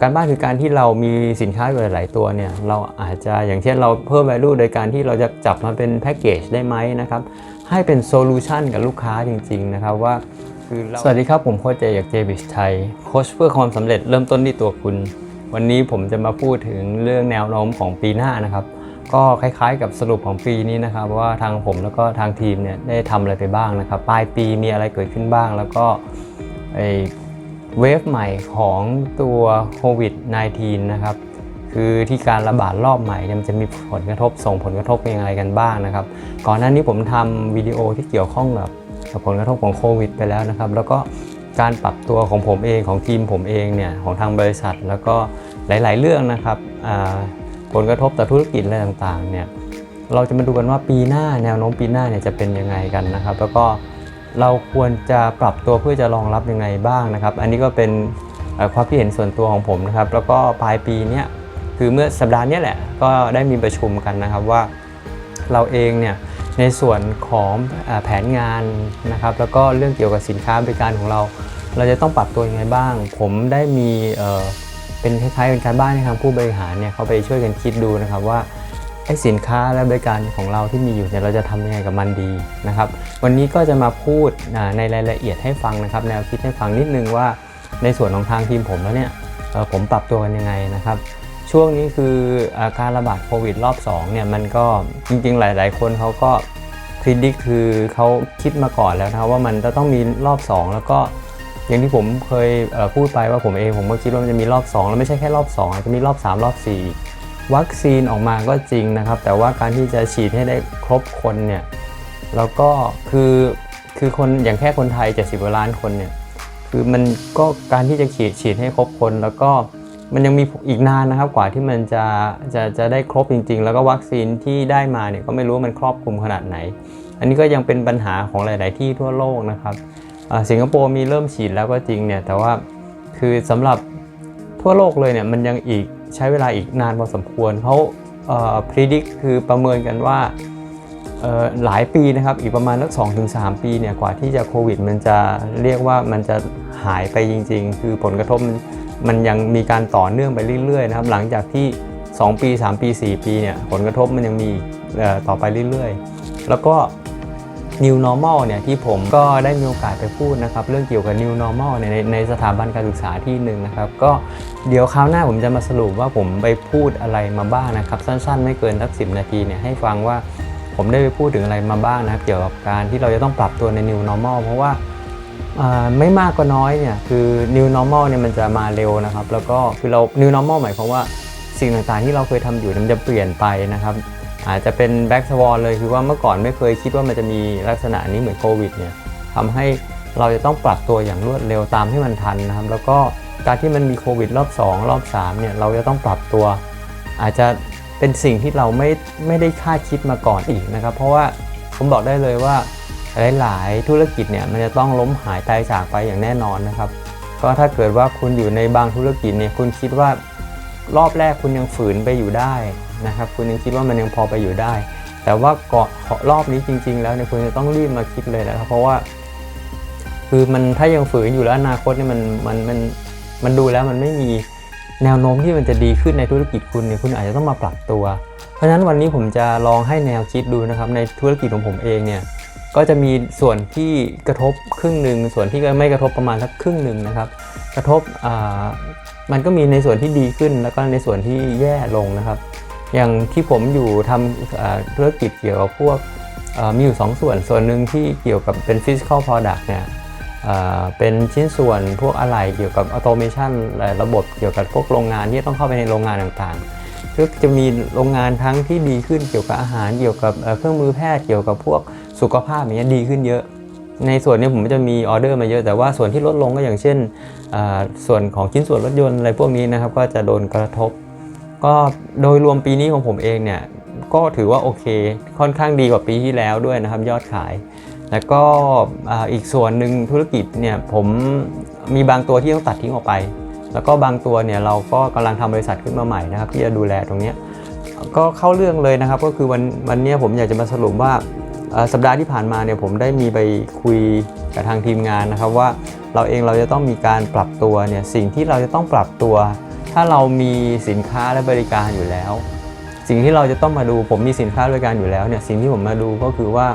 การบ้านคือการที่เรามีสินค้าอยู่หลาย ๆ ตัวเนี่ยเราอาจจะอย่างเช่นเราเพิ่ม value โดยการที่เราจะจับมาเป็นแพ็กเกจได้ไหมนะครับให้เป็นโซลูชันกับลูกค้าจริง ๆ นะครับว่าคือเราสวัสดีครับ ผมโค้ชเจจากเจบิชไทยโค้ชเพื่อความสำเร็จเริ่มต้นที่ตัวคุณ วันนี้ผมจะมาพูดถึงเรื่องแนวโน้มของปีหน้านะครับ ก็คล้าย ๆ กับสรุปของปีนี้นะครับ ว่าทางผมแล้วก็ทางทีมเนี่ยได้ทำอะไรไปบ้างนะครับ ปลายปีมีอะไรเกิดขึ้นบ้างแล้วก็ไอ เวฟใหม่ของตัวโควิด -19 นะครับ คือที่การระบาดรอบใหม่นี่มันจะมีผลกระทบส่งผลกระทบยังไงกันบ้างนะครับ ก่อนหน้านี้ผมทำวิดีโอที่เกี่ยวข้องกับผลกระทบของโควิด ไปแล้วนะครับ แล้วก็การปรับตัวของผมเองของทีมผมเองเนี่ยของทางบริษัท แล้วก็หลาย ๆ เรื่องนะครับผลกระทบต่อธุรกิจอะไรต่าง ๆ เนี่ยเราจะมาดูกันว่าปีหน้าแนวโน้มปีหน้าเนี่ยจะเป็นยังไงกันนะครับ แล้วก็ เราควรจะปรับตัวเพื่อจะรองรับยังไงบ้างนะครับ อันนี้ก็เป็นความคิดเห็นส่วนตัวของผมนะครับ แล้วก็ปลายปีเนี้ยคือเมื่อสัปดาห์นี้แหละก็ได้มีประชุมกันนะครับว่าเราเองเนี่ยในส่วนของแผนงานนะครับ แล้วก็เรื่องเกี่ยวกับสินค้าบริการของเรา เราจะต้องปรับตัวยังไงบ้าง ผมได้มีเเป็นคล้ายๆเป็นการบ้านให้ทางผู้บริหารเนี่ยเขาไปช่วยกันคิดดูนะครับว่า ไอ้สินค้าและบริการของเราที่มีอยู่เนี่ยเราจะทำยังไงกับมันดีนะครับ วันนี้ก็จะมาพูดในรายละเอียดให้ฟังนะครับ แนวคิดให้ฟังนิดนึงว่าในส่วนของทางทีมผมแล้วเนี่ยผมปรับตัวกันยังไงนะครับ ช่วงนี้คืออาการระบาดโควิดรอบ2เนี่ยมันก็จริงๆ หลาย ๆ คนเขาก็พิจิตคือเขาคิดมาก่อนแล้วนะว่ามันจะต้องมีรอบ 2 แล้วก็อย่างที่ผมเคยพูดไปว่าผมเองผมก็คิดว่ามันจะมีรอบ 2 แล้วไม่ใช่แค่รอบ2อาจจะมีรอบ 3 รอบ 4 วัคซีนออกมาก็จริงนะครับ แต่ว่าการที่จะฉีดให้ได้ครบคนเนี่ยแล้วก็คือคือคนอย่างแค่คนไทย 70กว่าล้านคนเนี่ยคือมันก็การที่จะฉีดฉีดให้ครบคน แล้วก็มันยังมีอีกนานนะครับกว่าที่มันจะจะจะได้ครบจริง ๆ แล้วก็วัคซีนที่ได้มาเนี่ยก็ไม่รู้ว่ามันครอบคลุมขนาดไหน อันนี้ก็ยังเป็นปัญหาของหลาย ๆ ที่ทั่วโลกนะครับสิงคโปร์มีเริ่มฉีดแล้วก็จริงเนี่ยแต่ว่าคือสำหรับทั่วโลกเลยเนี่ยมันยังอีก ใช้เวลาอีกนานพอสมควรเขาเอ่อ predict คือประเมินกันว่าหลายปีนะครับอีกประมาณสักสองถึงสามปีเนี่ยกว่าที่จะโควิด มันจะเรียกว่ามันจะหายไปจริง ๆ คือผลกระทบมันมันยังมีการต่อเนื่องไปเรื่อยๆนะครับหลังจากที่ 2 ปี 3 ปี 4 ปีเนี่ยผลกระทบมันยังมีต่อไปเรื่อยๆ แล้วก็ New Normal เนี่ยที่ผมก็ได้มีโอกาสไปพูดนะครับเรื่องเกี่ยวกับ New Normal เนี่ยในในสถาบันการศึกษาที่หนึ่งนะครับก็เดี๋ยวคราวหน้าผมจะมาสรุปว่าผมไปพูดอะไรมาบ้างนะครับ สั้นๆ ไม่เกินสักสินาทีเนี่ยให้ฟังว่าผมได้ไปพูดถึงอะไรมาบ้างนะครับ เกี่ยวกับการที่เราจะต้องปรับตัวใน New Normal เพราะว่าไม่มากก็น้อยเนี่ยคือ New Normal เนี่ยมันจะมาเร็วนะครับ แล้วก็คือเรา New Normal หมายความว่าสิ่งต่างๆที่เราเคยทำอยู่มันจะเปลี่ยนไปนะครับ อาจจะเป็นแบ็กสวอนเลยคือว่าเมื่อก่อนไม่เคยคิดว่ามันจะมีลักษณะนี้เหมือนโควิดเนี่ยทำให้เราจะต้องปรับตัวอย่างรวดเร็วตามให้มันทันนะครับ แล้วก็การที่มันมีโควิดรอบ 2 รอบ3เนี่ยเราจะต้องปรับตัว อาจจะเป็นสิ่งที่เราไม่ไม่ได้คาดคิดมาก่อนอีกนะครับ เพราะว่าผมบอกได้เลยว่าหลายๆธุรกิจเนี่ยมันจะต้องล้มหายตายจากไปอย่างแน่นอนนะครับ ก็ถ้าเกิดว่าคุณอยู่ในบางธุรกิจเนี่ยคุณคิดว่ารอบแรกคุณยังฝืนไปอยู่ได้ นะครับ คุณยังคิดว่ามันยังพอไปอยู่ได้ แต่ว่าเก่อนรอบนี้จริง ๆ แล้วเนี่ยคุณจะต้องรีบมาคิดเลยนะครับ เพราะว่า คือมันถ้ายังฝืนอยู่แล้วอนาคตเนี่ยมันมันมันมันดูแล้วมันไม่มีแนวโน้มที่มันจะดีขึ้นในธุรกิจคุณเนี่ยคุณอาจจะต้องมาปรับตัว เพราะฉะนั้นวันนี้ผมจะลองให้แนวคิดดูนะครับ ในธุรกิจของผมเองเนี่ยก็จะมีส่วนที่กระทบครึ่งหนึ่งส่วนที่ไม่กระทบประมาณสักครึ่งหนึ่งนะครับ กระทบอ่ามันก็มีในส่วนที่ดีขึ้นแล้วก็ในส่วนที่แย่ลงนะครับ อย่างที่ผมอยู่ทำธุรกิจเกี่ยวกับพวกมีอยู่ 2 ส่วน ส่วนหนึ่งที่เกี่ยวกับเป็น physical product เนี่ยเป็นชิ้นส่วนพวกอะไหล่เกี่ยวกับ automation ะระบบเกี่ยวกับพวกโรงงานที่ต้องเข้าไปในโรงงานต่างๆ ก็จะมีโรงงานทั้งที่ดีขึ้นเกี่ยวกับอาหารเกี่ยวกับเครื่องมือแพทย์เกี่ยวกับพวกสุขภาพอย่างเงี้ยดีขึ้นเยอะ ในส่วนนี้ผมจะมีออเดอร์มาเยอะแต่ว่าส่วนที่ลดลงก็อย่างเช่น ส่วนของชิ้นส่วนรถยนต์อะไรพวกนี้นะครับก็จะโดนกระทบ ก็โดยรวมปีนี้ของผมเองเนี่ยก็ถือว่าโอเค ค่อนข้างดีกว่าปีที่แล้วด้วยนะครับยอดขาย แล้วก็อีกส่วนหนึ่งธุรกิจเนี่ยผมมีบางตัวที่ต้องตัดทิ้งออกไป แล้วก็บางตัวเนี่ยเราก็กำลังทำบริษัทขึ้นมาใหม่นะครับที่จะดูแลตรงนี้ก็เข้าเรื่องเลยนะครับ ก็คือวันวันนี้ผมอยากจะมาสรุปว่าสัปดาห์ที่ผ่านมาเนี่ยผมได้มีไปคุยกับทางทีมงานนะครับว่าเราเองเราจะต้องมีการปรับตัวเนี่ยสิ่งที่เราจะต้องปรับตัว ถ้าเรามีสินค้าและบริการอยู่แล้ว สิ่งที่เราจะต้องมาดูผมมีสินค้าบริการอยู่แล้วเนี่ยสิ่งที่ผมมาดูก็คือว่า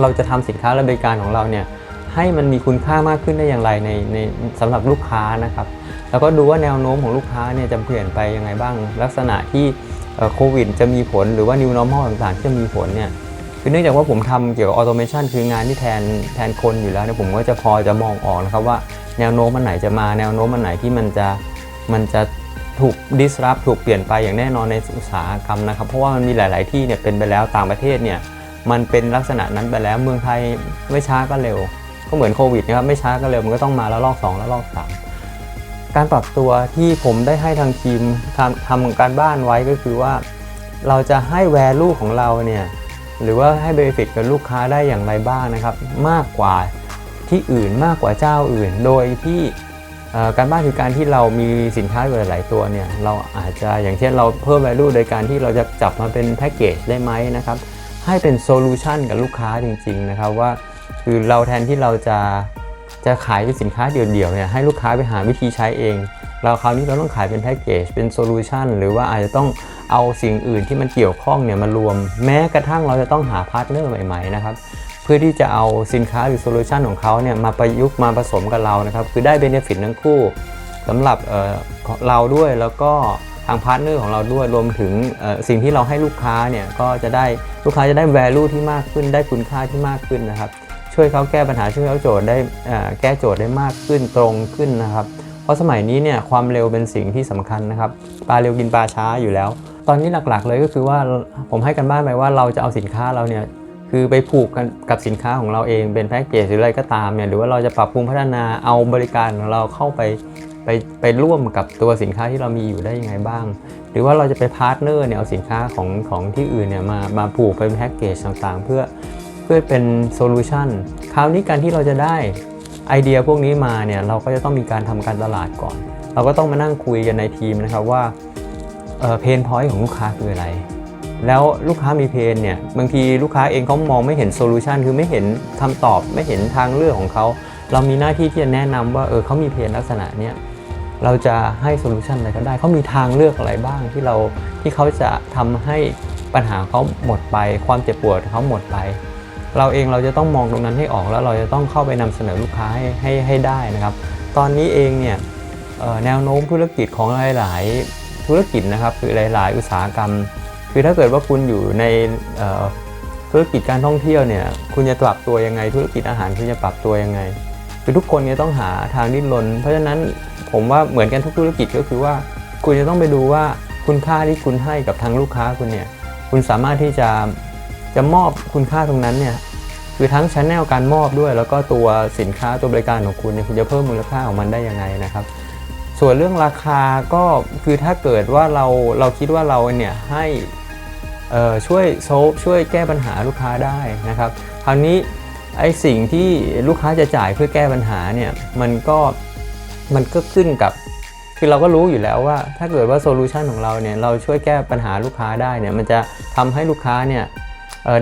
เราจะทำสินค้าและบริการของเราเนี่ยให้มันมีคุณค่ามากขึ้นได้อย่างไรในในสำหรับลูกค้านะครับ แล้วก็ดูว่าแนวโน้มของลูกค้าเนี่ยจะเปลี่ยนไปยังไงบ้าง ลักษณะที่โควิดจะมีผลหรือว่า new normal ต่างๆที่จะมีผลเนี่ยคือเนื่องจากว่าผมทำเกี่ยวกับ automation คืองานที่แทนแทนคนอยู่แล้วเนี่ยผมก็จะพอจะมองออกนะครับว่าแนวโน้มมันไหนจะมาแนวโน้มมันไหนที่มันจะ มันจะถูก disrupt ถูกเปลี่ยนไปอย่างแน่นอนในอุตสาหกรรมนะครับ เพราะว่ามันมีหลาย ๆ ที่เนี่ยเป็นไปแล้วต่างประเทศเนี่ยมันเป็นลักษณะนั้นไปแล้วเมืองไทยไม่ช้าก็เร็ว ก็เหมือนโควิดนะครับไม่ช้าก็เร็วมันก็ต้องมาแล้วรอบ2แล้วรอบ3การปรับตัวที่ผมได้ให้ทางทีมทำทำการบ้านไว้ก็คือว่า เราจะให้ value ของเราเนี่ยหรือว่าให้ benefit กับลูกค้าได้อย่างไรบ้างนะครับ มากกว่าที่อื่นมากกว่าเจ้าอื่น โดยที่ การบ้านคือการที่เรามีสินค้าอยู่หลาย ๆ ตัวเนี่ยเราอาจจะอย่างเช่นเราเพิ่ม value โดยการที่เราจะจับมาเป็นแพ็กเกจได้ไหมนะครับให้เป็นโซลูชันกับลูกค้าจริง ๆ นะครับว่าคือเราแทนที่เราจะจะขายเป็นสินค้าเดี่ยว ๆ เนี่ยให้ลูกค้าไปหาวิธีใช้เอง เราคราวนี้เราต้องขายเป็นแพ็กเกจเป็นโซลูชันหรือว่าอาจจะต้องเอาสิ่งอื่นที่มันเกี่ยวข้องเนี่ยมารวม แม้กระทั่งเราจะต้องหาพาร์ทเนอร์ใหม่ ๆ นะครับ เพื่อที่จะเอาสินค้าหรือโซลูชันของเขาเนี่ยมาประยุกต์มาผสมกับเรานะครับคือได้เบนฟิตทั้งคู่สำหรับเเราด้วยแล้วก็ทางพาร์ทเนอร์ของเราด้วยรวมถึงสิ่งที่เราให้ลูกค้าเนี่ยก็จะได้ลูกค้าจะได้ value ที่มากขึ้นได้คุณค่าที่มากขึ้นนะครับ ช่วยเขาแก้ปัญหาช่วยเขาโจทย์ได้แก้โจทย์ได้มากขึ้นตรงขึ้นนะครับ เพราะสมัยนี้เนี่ยความเร็วเป็นสิ่งที่สำคัญนะครับปลาเร็วกินปลาช้าอยู่แล้ว ตอนนี้หลักๆเลยก็คือว่าผมให้กันบ้านไปว่าเราจะเอาสินค้าเราเนี่ย คือไปผูกกันกับสินค้าของเราเองเป็นแพ็กเกจหรืออะไรก็ตามเนี่ยหรือว่าเราจะปรับปรุงพัฒนาเอาบริการของเราเข้าไปไปไปร่วมกับตัวสินค้าที่เรามีอยู่ได้ยังไงบ้าง หรือว่าเราจะไปพาร์ทเนอร์เนี่ยเอาสินค้าของของที่อื่นเนี่ยมามาผูกเป็นแพ็กเกจต่างๆ เพื่อเพื่อเป็นโซลูชันคราวนี้การที่เราจะได้ไอเดียพวกนี้มาเนี่ยเราก็จะต้องมีการทำการตลาดก่อน เราก็ต้องมานั่งคุยกันในทีมนะครับว่าเพนพอยต์ของลูกค้าคืออะไร แล้วลูกค้ามีเพนเนี่ยบางทีลูกค้าเองเขามองไม่เห็นโซลูชันคือไม่เห็นคำตอบไม่เห็นทางเลือกของเขา เรามีหน้าที่ที่จะแนะนำว่าเออเขามีเพนลักษณะเนี้ยเราจะให้โซลูชันอะไรก็ได้เขามีทางเลือกอะไรบ้างที่เราที่เขาจะทำให้ปัญหาเขาหมดไป ความเจ็บปวดเขาหมดไป เราเองเราจะต้องมองตรงนั้นให้ออกแล้วเราจะต้องเข้าไปนำเสนอลูกค้าให้ให้ให้ได้นะครับ ตอนนี้เองเนี่ยแนวโน้มธุรกิจของหลาย ๆ ธุรกิจนะครับคือหลาย ๆ อุตสาหกรรม คือถ้าเกิดว่าคุณอยู่ในธุรกิจการท่องเที่ยวเนี่ยคุณจะปรับตัวยังไง ธุรกิจอาหารคุณจะปรับตัวยังไง คือทุกคนเนี่ยต้องหาทางดิ้นรน เพราะฉะนั้นผมว่าเหมือนกันทุกธุรกิจก็คือว่า คุณจะต้องไปดูว่าคุณค่าที่คุณให้กับทางลูกค้าคุณเนี่ยคุณสามารถที่จะจะมอบคุณค่าตรงนั้นเนี่ยคือทั้งชแนลการมอบด้วย แล้วก็ตัวสินค้าตัวบริการของคุณเนี่ยคุณจะเพิ่มมูลค่าของมันได้ยังไงนะครับ ส่วนเรื่องราคาก็คือถ้าเกิดว่าเราเราคิดว่าเราเนี่ยให้ ช่วยโซฟช่วยแก้ปัญหาลูกค้าได้นะครับคราวนี้ไอ้สิ่งที่ลูกค้าจะจ่ายเพื่อแก้ปัญหาเนี่ยมันก็มันก็ขึ้นกับคือเราก็รู้อยู่แล้วว่า ถ้าเกิดว่าโซลูชันของเราเนี่ยเราช่วยแก้ปัญหาลูกค้าได้เนี่ยมันจะทำให้ลูกค้าเนี่ย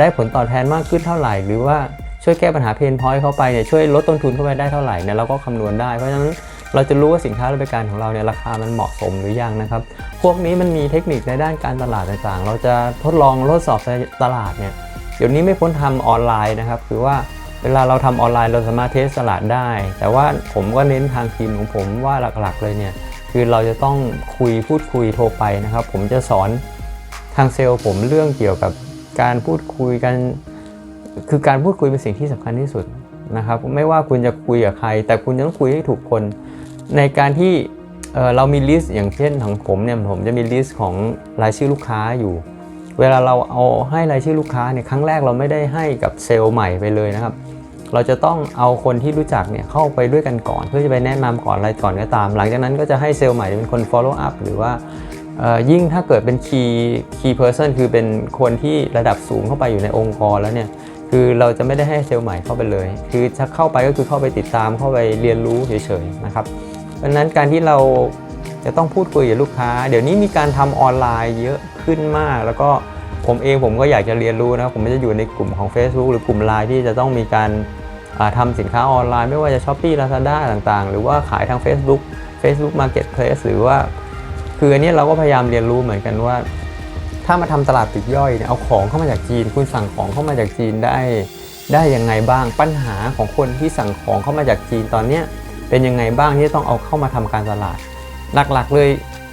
ได้ผลตอบแทนมากขึ้นเท่าไหร่ หรือว่าช่วยแก้ปัญหาเพนพอยต์เข้าไปเนี่ยช่วยลดต้นทุนเข้าไปได้เท่าไหร่เนี่ยเราก็คำนวณได้เพราะฉะนั้น เราจะรู้ว่าสินค้าและบริการของเราเนี่ยราคามันเหมาะสมหรือยังนะครับ พวกนี้มันมีเทคนิคในด้านการตลาดต่างๆ เราจะทดลองทดสอบในตลาดเนี่ยเดี๋ยวนี้ไม่พ้นทำออนไลน์นะครับ คือว่าเวลาเราทำออนไลน์เราสามารถเทสตลาดได้ แต่ว่าผมก็เน้นทางทีมของผมว่าหลักๆเลยเนี่ยคือเราจะต้องคุยพูดคุยโทรไปนะครับ ผมจะสอนทางเซลล์ผมเรื่องเกี่ยวกับการพูดคุยกัน คือการพูดคุยเป็นสิ่งที่สำคัญที่สุดนะครับ ไม่ว่าคุณจะคุยกับใคร แต่คุณจะต้องคุยให้ถูกคน ในการที่เเรามีลิสต์อย่างเช่นของผมเนี่ยผมจะมีลิสต์ของรายชื่อลูกค้าอยู่ เวลาเราเอาให้รายชื่อลูกค้าเนี่ยครั้งแรกเราไม่ได้ให้กับเซลล์ใหม่ไปเลยนะครับ เราจะต้องเอาคนที่รู้จักเนี่ยเข้าไปด้วยกันก่อน เพื่อจะไปแนะนำก่อนอะไรก่อนก็ตาม หลังจากนั้นก็จะให้เซลล์ใหม่เป็นคน follow up หรือว่ายิ่งถ้าเกิดเป็น key key person คือเป็นคนที่ระดับสูงเข้าไปอยู่ในองค์กรแล้วเนี่ยคือเราจะไม่ได้ให้เซลล์ใหม่เข้าไปเลย คือจะเข้าไปก็คือเข้าไปติดตามเข้าไปเรียนรู้เฉยๆนะครับ เพราะนั้นการที่เราจะต้องพูดคุยกับลูกค้า เดี๋ยวนี้มีการทำออนไลน์เยอะขึ้นมาก แล้วก็ผมเองผมก็อยากจะเรียนรู้นะครับผมไม่ได้อยู่ในกลุ่มของ Facebook หรือกลุ่มไลน์ที่จะต้องมีการาทำสินค้าออนไลน์ ไม่ว่าจะ s h อ p e e Lazada ต่างๆ หรือว่าขายทาง Facebook Facebook Marketplace หรือว่า คืออันนี้เราก็พยายามเรียนรู้เหมือนกันว่า ถ้ามาทำตลาดปลีกย่อยเนี่ยเอาของเข้ามาจากจีน คุณสั่งของเข้ามาจากจีนได้ ได้ยังไงบ้างปัญหาของคนที่สั่งของเข้ามาจากจีนตอนเนี้ย เป็นยังไงบ้างที่ต้องเอาเข้ามาทำการตลาด หลักๆ เลย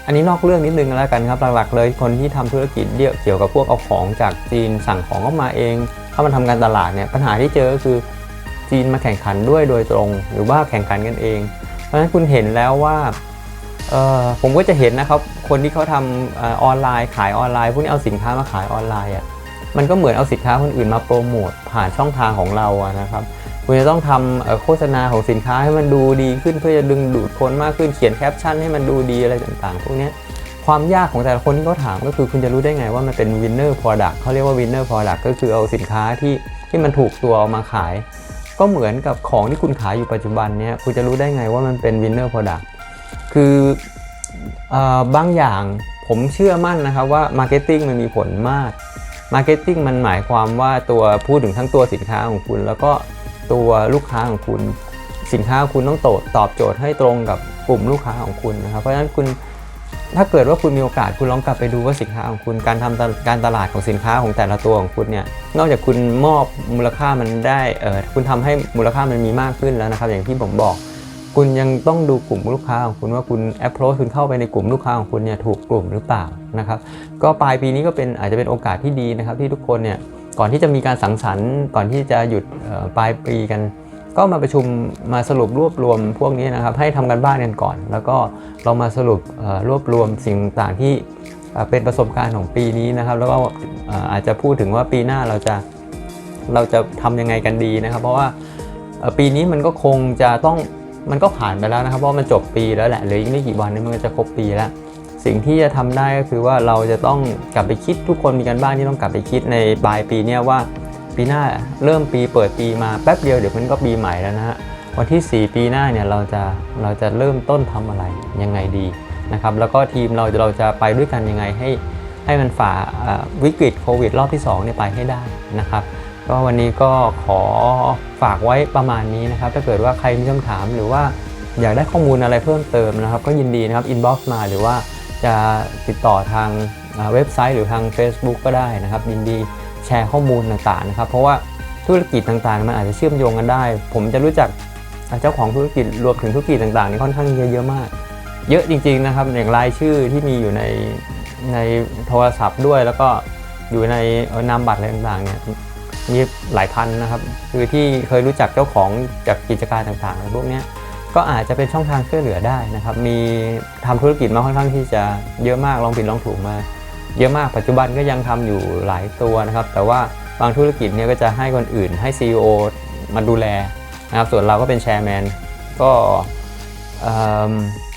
อันนี้นอกเรื่องนิดนึงแล้วกันครับหลักๆ เลยคนที่ทำธุรกิจเกี่ยวกับพวกเอาของจากจีนสั่งของเข้ามาเอง เข้ามาทำการตลาดเนี่ยปัญหาที่เจอก็คือจีนมาแข่งขันด้วยโดยตรง หรือว่าแข่งขันกันเอง เพราะฉะนั้นคุณเห็นแล้วว่าเออผมก็จะเห็นนะครับ คนที่เขาทำออออนไลน์ขายออนไลน์พวกนี้เอาสินค้ามาขายออนไลน์อะมันก็เหมือนเอาสินค้าคนอื่นมาโปรโมทผ่านช่องทางของเราอะนะครับ คุณจะต้องทำโฆษณาของสินค้าให้มันดูดีขึ้นเพื่อจะดึงดูดคนมากขึ้นเขียนแคปชั่นให้มันดูดีอะไรต่างๆ พวกนี้ความยากของแต่ละคนที่เขาถามก็คือคุณจะรู้ได้ไงว่ามันเป็น winner product เขาเรียกว่า winner product ก็คือเอาสินค้าที่ที่มันถูกตัวเอามาขาย ก็เหมือนกับของที่คุณขายอยู่ปัจจุบันเนี้ยคุณจะรู้ได้ไงว่ามันเป็น winner product คือเอ่อบางอย่างผมเชื่อมั่นนะครับว่า marketing มันมีผลมาก marketing มันหมายความว่าตัวพูดถึงทั้งตัวสินค้าของคุณ แล้วก็ ตัวลูกค้าของคุณ สินค้าของคุณต้องตอบโจทย์ให้ตรงกับกลุ่มลูกค้าของคุณนะครับ เพราะฉะนั้นคุณถ้าเกิดว่าคุณมีโอกาสคุณลองกลับไปดูว่าสินค้าของคุณการทำการตลาดของสินค้าของแต่ละตัวของคุณเนี่ยนอกจากคุณมอบมูลค่ามันได้เออคุณทำให้มูลค่ามันมีมากขึ้นแล้วนะครับอย่างที่ผมบอก คุณยังต้องดูกลุ่มลูกค้าของคุณว่าคุณ approach คุณเข้าไปในกลุ่มลูกค้าของคุณเนี่ยถูกกลุ่มหรือเปล่านะครับก็ปลายปีนี้ก็เป็นอาจจะเป็นโอกาสที่ดีนะครับที่ทุกคนเนี่ย ก่อนที่จะมีการสังสรรค์ก่อนที่จะหยุดปลายปีกัน ก็มาประชุมมาสรุปรวบรวมพวกนี้นะครับให้ทำกันบ้านกันก่อน แล้วก็เรามาสรุปรวบรวมสิ่งต่างที่เป็นประสบการณ์ของปีนี้นะครับ แล้วก็อาจจะพูดถึงว่าปีหน้าเราจะเราจะทำยังไงกันดีนะครับ เพราะว่าปีนี้มันก็คงจะต้องมันก็ผ่านไปแล้วนะครับเพราะมันจบปีแล้วแหละเหลืออีกไม่กี่วันนี้มันก็จะครบปีแล้ว สิ่งที่จะทำได้ก็คือว่าเราจะต้องกลับไปคิดทุกคนมีกันบ้านที่ต้องกลับไปคิดในปลายปีเนี้ยว่าปีหน้าเริ่มปีเปิดปีมาแป๊บเดียวเดี๋ยวมันก็ปีใหม่แล้วนะฮะวันที่ 4 ปีหน้าเนี่ยเราจะเราจะเริ่มต้นทำอะไรยังไงดีนะครับแล้วก็ทีมเราเราจะไปด้วยกันยังไงให้ให้มันฝ่าวิกฤตโควิดรอบที่2เนี่ยไปให้ได้นะครับก็วันนี้ก็ขอฝากไว้ประมาณนี้นะครับ ถ้าเกิดว่าใครมีคำถามหรือว่าอยากได้ข้อมูลอะไรเพิ่มเติมนะครับ ก็ยินดีนะครับอินบ็อกซ์มาหรือว่า จะติดต่อทางเว็บไซต์หรือทาง Facebook ก็ได้นะครับยินดีแชร์ข้อมูลต่างๆนะครับ เพราะว่าธุรกิจต่างๆ มันอาจจะเชื่อมโยงกันได้ ผมจะรู้จักเจ้าของธุรกิจรวมถึงธุรกิจต่างๆนี่ค่อนข้างเยอะมาก เยอะจริงๆนะครับอย่างรายชื่อที่มีอยู่ในในโทรศัพท์ด้วย แล้วก็อยู่ในนามบัตรอะไรต่างๆเนี่ยมีหลายพันนะครับ คือที่เคยรู้จักเจ้าของจากกิจการต่างๆพวกนี้ ก็อาจจะเป็นช่องทางช่วยเหลือได้นะครับ มีทำธุรกิจมาค่อนข้างที่จะเยอะมากลองผิดลองถูกมา เยอะมากปัจจุบันก็ยังทำอยู่หลายตัวนะครับ แต่ว่าบางธุรกิจเนี่ยก็จะให้คนอื่นให้ CEO มาดูแลนะครับส่วนเราก็เป็นแชร์แมนก็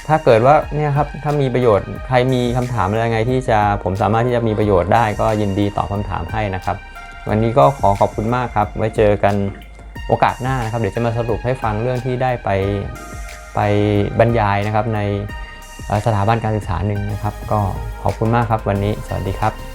ถ้าเกิดว่าเนี่ยครับถ้ามีประโยชน์ใครมีคำถามอะไรไงที่จะผมสามารถที่จะมีประโยชน์ได้ก็ยินดีตอบคำถามให้นะครับ วันนี้ก็ขอขอบคุณมากครับ ไว้เจอกันโอกาสหน้านะครับ เดี๋ยวจะมาสรุปให้ฟังเรื่องที่ได้ไป ไปบรรยายนะครับในสถาบันการศึกษาหนึ่งนะครับ ก็ขอบคุณมากครับวันนี้ สวัสดีครับ